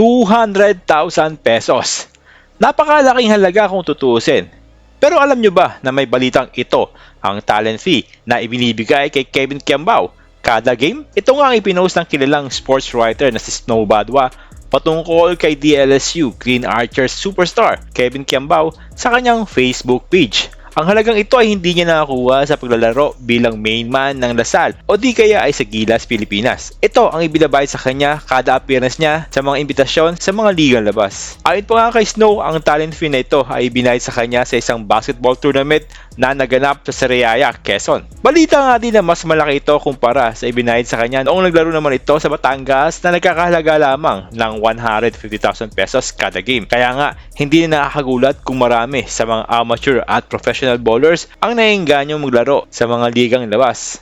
200,000 pesos. Napakalaking halaga kung tutuusin. Pero alam nyo ba na may balitang ito ang talent fee na ibinibigay kay Kevin Kiambao kada game? Ito nga ang ipinost ng kilalang sports writer na si Snow Badwa patungkol kay DLSU Green Archers superstar Kevin Kiambao sa kanyang Facebook page. Ang halagang ito ay hindi niya nakakuha sa paglalaro bilang main man ng Lasal o di kaya ay sa Gilas, Pilipinas. Ito ang ibinabayad sa kanya kada appearance niya sa mga imbitasyon sa mga ligang labas. Ayon pa nga kay Snow, ang talent fee na ito ay binayad sa kanya sa isang basketball tournament na naganap sa Sariaya, Quezon. Balita nga din na mas malaki ito kumpara sa ibinayad sa kanya noong naglaro naman ito sa Batangas na nagkakahalaga lamang ng 150,000 pesos kada game. Kaya nga, hindi na nakakagulat kung marami sa mga amateur at professional bowlers ang naiinganyo maglaro sa mga ligang labas.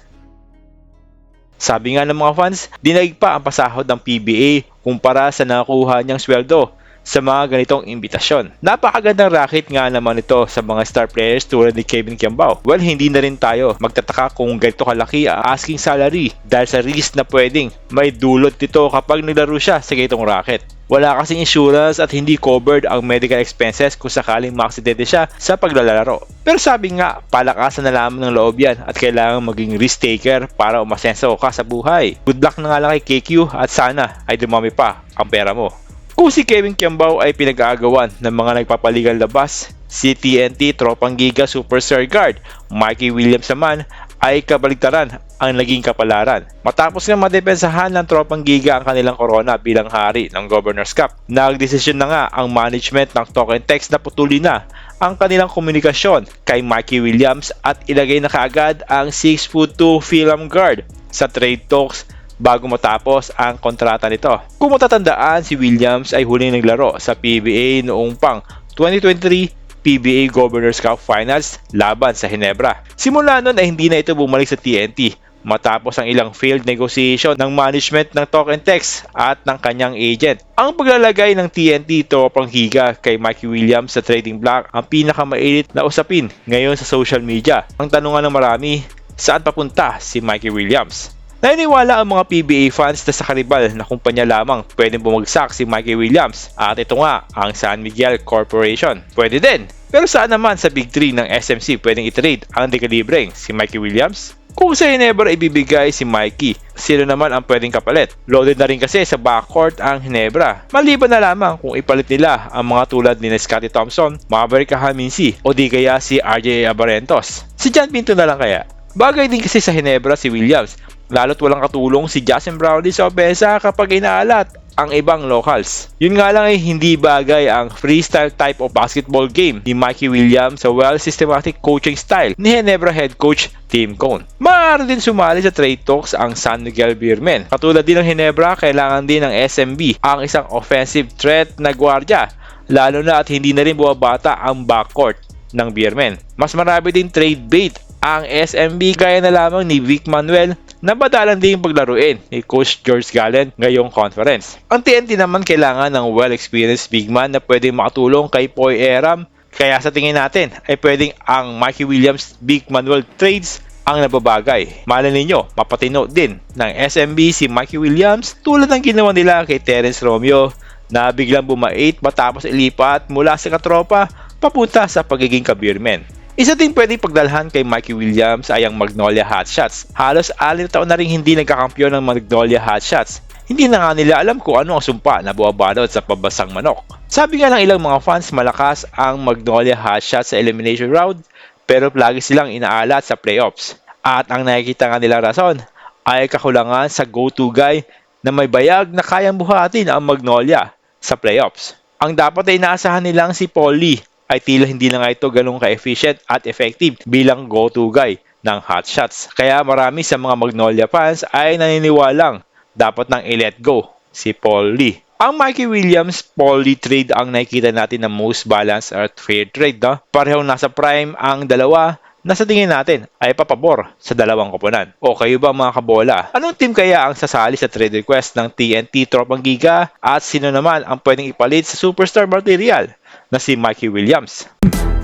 Sabi nga ng mga fans, dinaig pa ang pasahod ng PBA kumpara sa nakuha niyang sweldo sa mga ganitong imbitasyon. Napakagandang racket nga naman ito sa mga star players tulad ni Kevin Kiambao. Well, hindi na rin tayo magtataka kung ganito kalaki ang asking salary dahil sa risk na pwedeng may dulot dito kapag naglaro siya sa ganitong racket. Wala kasing insurance at hindi covered ang medical expenses kung sakaling maaksidente siya sa paglalaro. Pero sabi nga, palakasan na lamang ng loob yan at kailangan maging risk taker para umasenso ka sa buhay. Good luck na nga lang kay KQ at sana ay dumami pa ang pera mo. Kung si Kevin Kiambao ay pinag-aagawan ng mga nagpapaligang labas, si TNT Tropang Giga Superstar Guard, Mikey Williams naman ay kabaligtaran ang naging kapalaran. Matapos nga madepensahan ng Tropang Giga ang kanilang corona bilang hari ng Governor's Cup, nagdesisyon na nga ang management ng Token Text na putuli na ang kanilang komunikasyon kay Mikey Williams at ilagay na kaagad ang 6'2 film guard sa trade talks bago matapos ang kontrata nito. Kung matatandaan, si Williams ay huling naglaro sa PBA noong pang 2023 PBA Governors Cup Finals laban sa Hinebra. Simula noon ay hindi na ito bumalik sa TNT matapos ang ilang failed negotiation ng management ng Token Text at ng kanyang agent. Ang paglalagay ng TNT tropang higa kay Mikey Williams sa trading block ang pinakamailit na usapin ngayon sa social media. Ang tanungan ng marami, saan papunta si Mikey Williams? Naniniwala ang mga PBA fans na sa karibal na kumpanya lamang pwedeng bumagsak si Mikey Williams at ito nga ang San Miguel Corporation. Pwede din. Pero saan naman sa Big 3 ng SMC pwedeng itrade ang dekalibreng si Mikey Williams? Kung sa Ginebra ibibigay si Mikey, sino naman ang pwedeng kapalit? Loaded na rin kasi sa backcourt ang Ginebra. Maliban na lamang kung ipalit nila ang mga tulad ni Scottie Thompson, Maverick Haminsi o di kaya si RJ Abarentos. Si John Pinto na lang kaya? Bagay din kasi sa Ginebra si Williams Lalo't walang katulong si Justin Brownlee sa Obesa kapag inaalat ang ibang locals. Yun nga lang ay hindi bagay ang freestyle type of basketball game ni Mikey Williams sa well-systematic coaching style ni Ginebra head coach Tim Cone. Maaari din sumali sa trade talks ang San Miguel Beermen. Katulad din ng Ginebra, kailangan din ng SMB ang isang offensive threat na gwardya lalo na at hindi na rin buwabata ang backcourt ng Beermen. Mas marami din trade bait ang SMB gaya na lamang ni Vic Manuel na badalan din paglaruin ni Coach George Gallen ngayong conference. Ang TNT naman kailangan ng well-experienced big man na pwedeng makatulong kay Poy Eram kaya sa tingin natin ay pwedeng ang Mikey Williams Big Manuel Trades ang nababagay. Malay ninyo, mapatino din ng SMB si Mikey Williams tulad ng ginawa nila kay Terence Romeo na biglang bumait matapos ilipat mula sa katropa papunta sa pagiging kabirmen. Isa din pwedeng pagdalhan kay Mikey Williams ay ang Magnolia Hotshots. Halos alin taon na rin hindi nagkakampiyon ng Magnolia Hotshots. Hindi na nga nila alam kung ano ang sumpa na buwabalot sa pabasang manok. Sabi nga ng ilang mga fans malakas ang Magnolia Hotshots sa elimination round pero lagi silang inaalat sa playoffs. At ang nakikita nga nilang rason ay kakulangan sa go-to guy na may bayag na kayang buhatin ang Magnolia sa playoffs. Ang dapat ay naasahan nilang si Paul Lee ay tila hindi na nga ito ganun ka-efficient at effective bilang go-to guy ng hot shots. Kaya marami sa mga Magnolia fans ay naniniwalang dapat nang i-let go si Paul Lee. Ang Mikey Williams, Paul Lee trade ang nakikita natin na most balanced at fair trade. No? Parehong nasa prime ang dalawa na sa tingin natin ay papabor sa dalawang koponan. O kayo ba mga kabola? Anong team kaya ang sasali sa trade request ng TNT Tropang Giga at sino naman ang pwedeng ipalit sa superstar material? Na si Mikey Williams.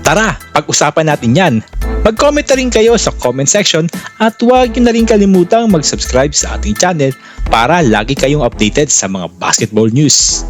Tara, pag-usapan natin yan. Mag-comment na rin kayo sa comment section at huwag na rin kalimutang mag-subscribe sa ating channel para lagi kayong updated sa mga basketball news.